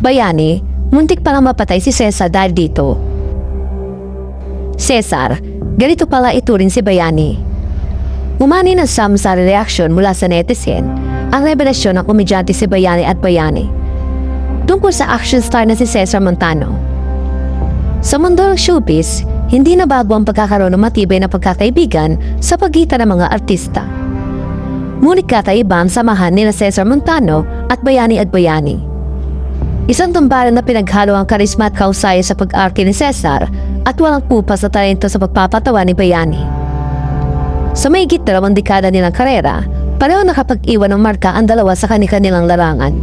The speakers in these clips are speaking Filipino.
Bayani, muntik palang mapatay si Cesar dahil dito. Cesar, ganito pala ituring si Bayani. Umani ng samsari reaksyon mula sa netizen ang revelasyon ng komedyante si Bayani at Bayani tungkol sa action star na si Cesar Montano. Sa mundo ng showbiz, hindi na bago ang pagkakaroon ng matibay na pagkakaibigan sa pagitan ng mga artista. Ngunit kakaiba ang samahan ni na Cesar Montano at Bayani at Bayani. Isang tambalan na pinaghalo ang karisma at kausaya sa pag-arke ni Cesar at walang pupa sa talento sa pagpapatawa ni Bayani. Sa may dalawang dekada nilang karera, pareho nakapag-iwan ng marka ang dalawa sa kanilang larangan.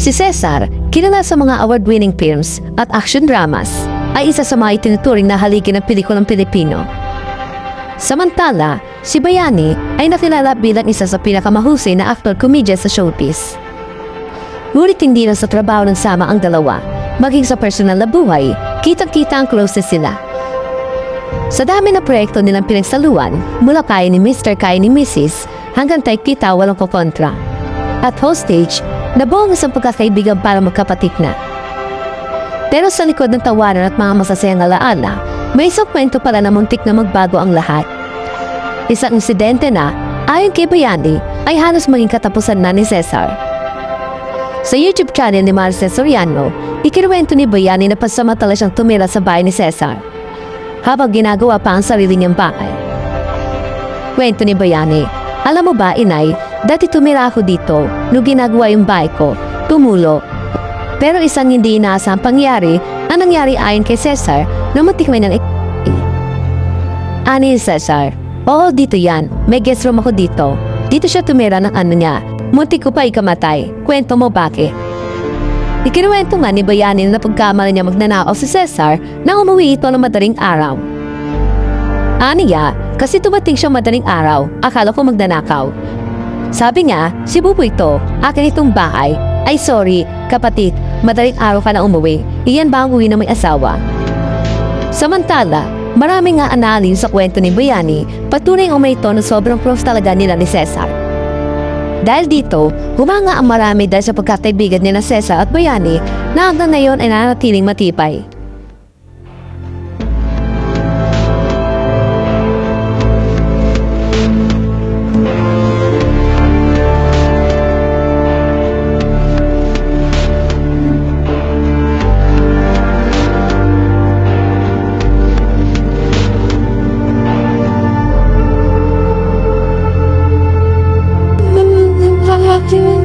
Si Cesar, kilala sa mga award-winning films at action dramas, ay isa sa mga itinuturing na haligi ng pelikulang Pilipino. Samantala, si Bayani ay nakilala bilang isa sa pinakamahusay na actor-comedian sa showbiz. Ngunit hindi lang sa trabaho ng sama ang dalawa, maging sa personal na buhay, kitang-kita ang closest sila. Sa dami na proyekto nilang pinagsaluan, mula kaya ni Mr. kaya ni Mrs. hanggang tay kita walang kokontra. At hostage, nabuo ang isang pagkakaibigan para magkapatik na. Pero sa likod ng tawanan at mga masasayang alaala, may isang kwento pala na muntik na magbago ang lahat. Isang insidente na, ayon kay Bayani, ay halos maging katapusan na ni Cesar. Sa YouTube channel ni Marcel Soriano, ikinuwento ni Bayani na pasamantala siyang tumira sa bahay ni Cesar habang ginagawa pa ang sarili niyang bahay. Kwento ni Bayani, alam mo ba inay, dati tumira ako dito, nung ginagawa yung bahay ko, tumulo. Pero isang hindi inaasang pangyari ang nangyari ayon kay Cesar na matikmay ng Ani ni Cesar, oo dito yan, may guest room ako dito. Dito siya tumira ng ano niya, muntik ko pa ikamatay. Kwento mo bakit? Ikinuwento nga ni Bayani na pagkamali niya magnanakaw si Cesar nang umuwi ito ng madaling araw. Aniya, kasi tumating siya madaling araw, akala ko magnanakaw. Sabi niya, si Bubo ito, akin itong bahay. Ay sorry, kapatid, madaling araw ka na umuwi. Iyan ba ang uwi na may asawa? Samantala, marami nga analin sa kwento ni Bayani, patunay umay ito na sobrang close talaga nila ni Cesar. Dahil dito, humanga ang marami dahil sa pagkataibigan ni na Cesar at Bayani na hanggang ngayon ay nanatiling matibay. You.